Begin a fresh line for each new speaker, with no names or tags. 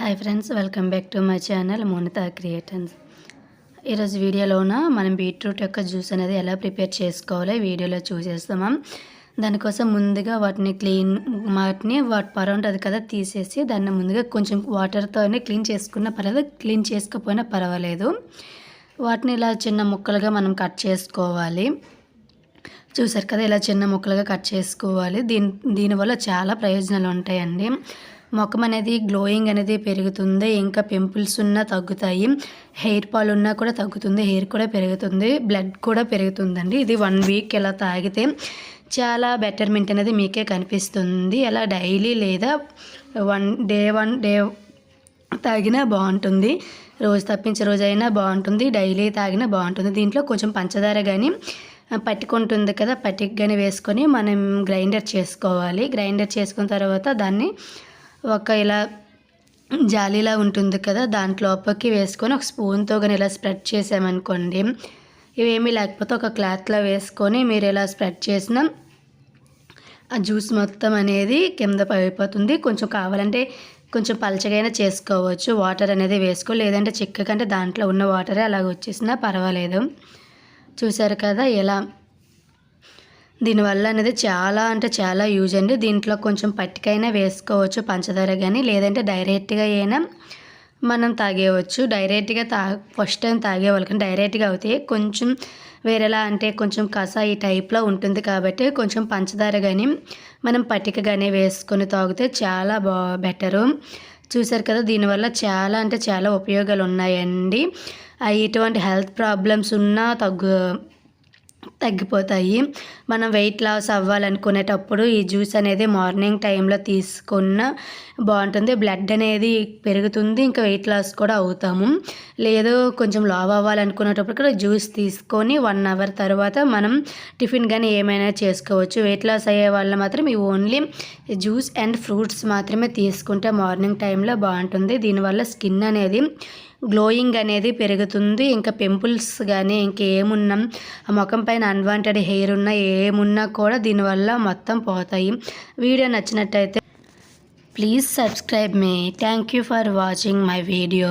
Hi friends welcome back to my channel Monitha creations ఈరోజు వీడియోలోన మనం బీట్రూట్ యొక్క జ్యూస్ అనేది ఎలా ప్రిపేర్ చేసుకోవాలో వీడియోలో చూసేస్తామా. దానికోసం ముందుగా వాటిని క్లీన్ వాటిని వాటి పరౌండ్ ఉంటుంది కదా తీసేసి దాన్ని ముందుగా కొంచెం వాటర్తోనే క్లీన్ చేసుకున్న పర్వాలేదు క్లీన్ చేసుకపోయినా పర్వాలేదు. వాటిని ఇలా చిన్న ముక్కలుగా మనం కట్ చేసుకోవాలి. చూసారు కదా ఇలా చిన్న ముక్కలుగా కట్ చేసుకోవాలి. దీని దీనివల్ల చాలా ప్రయోజనాలు ఉంటాయండి ముఖం అనేది గ్లోయింగ్ అనేది పెరుగుతుంది ఇంకా పింపుల్స్ ఉన్నా తగ్గుతాయి హెయిర్ ఫాల్ ఉన్నా కూడా తగ్గుతుంది హెయిర్ కూడా పెరుగుతుంది బ్లడ్ కూడా పెరుగుతుందండి. ఇది వన్ వీక్ ఇలా తాగితే చాలా బెటర్మెంట్ అనేది మీకే కనిపిస్తుంది. అలా డైలీ లేదా వన్ డే వన్ డే తాగినా బాగుంటుంది. రోజు తప్పించే రోజు అయినా బాగుంటుంది డైలీ తాగినా బాగుంటుంది. దీంట్లో కొంచెం పంచదార కానీ పట్టుకుంటుంది కదా పట్టిక కానీ వేసుకొని మనం గ్రైండర్ చేసుకోవాలి. గ్రైండర్ చేసుకున్న తర్వాత దాన్ని ఒక ఇలా జాలీలా ఉంటుంది కదా దాంట్లోపలికి వేసుకొని ఒక స్పూన్తో కానీ ఇలా స్ప్రెడ్ చేసామనుకోండి ఇవేమీ లేకపోతే ఒక క్లాత్లో వేసుకొని మీరు ఇలా స్ప్రెడ్ చేసిన ఆ జ్యూస్ మొత్తం అనేది కింద పడిపోతుంది. కొంచెం కావాలంటే కొంచెం పలచగైనా చేసుకోవచ్చు. వాటర్ అనేది వేసుకో లేదంటే చిక్కకంటే దాంట్లో ఉన్న వాటరే అలాగ వచ్చేసినా పర్వాలేదు. చూసారు కదా ఇలా దీనివల్ల అనేది చాలా అంటే చాలా యూజ్ అండి. దీంట్లో కొంచెం పట్టికైనా వేసుకోవచ్చు పంచదార కానీ లేదంటే డైరెక్ట్గా అయినా మనం తాగేయవచ్చు. డైరెక్ట్గా తా ఫస్ట్ టైం తాగేవాళ్ళు కానీ డైరెక్ట్గా అవుతాయి. కొంచెం వేరేలా అంటే కొంచెం కస ఈ టైప్లో ఉంటుంది కాబట్టి కొంచెం పంచదార కానీ మనం పట్టిక కానీ వేసుకొని తాగితే చాలా బా బెటరు. చూసారు కదా దీనివల్ల చాలా అంటే చాలా ఉపయోగాలు ఉన్నాయండి ఇటువంటి హెల్త్ ప్రాబ్లమ్స్ ఉన్నా తగ్గు తగ్గిపోతాయి. మనం వెయిట్ లాస్ అవ్వాలనుకునేటప్పుడు ఈ జ్యూస్ అనేది మార్నింగ్ టైంలో తీసుకున్న బాగుంటుంది. బ్లడ్ అనేది పెరుగుతుంది. ఇంకా వెయిట్ లాస్ కూడా అవుతాము. లేదు కొంచెం లావ్ అవ్వాలనుకునేటప్పుడు కూడా జ్యూస్ తీసుకొని వన్ అవర్ తర్వాత మనం టిఫిన్ కానీ ఏమైనా చేసుకోవచ్చు. వెయిట్ లాస్ అయ్యే వాళ్ళు మాత్రం ఈ ఓన్లీ జ్యూస్ అండ్ ఫ్రూట్స్ మాత్రమే తీసుకుంటే మార్నింగ్ టైంలో బాగుంటుంది. దీనివల్ల స్కిన్ అనేది గ్లోయింగ్ అనేది పెరుగుతుంది. ఇంకా పింపుల్స్ కానీ ఇంకేమున్నా ముఖం పైన అన్వాంటెడ్ హెయిర్ ఉన్నా ఏమున్నా కూడా దీనివల్ల మొత్తం పోతాయి. వీడియో నచ్చినట్టయితే please subscribe me. Thank you for watching my video.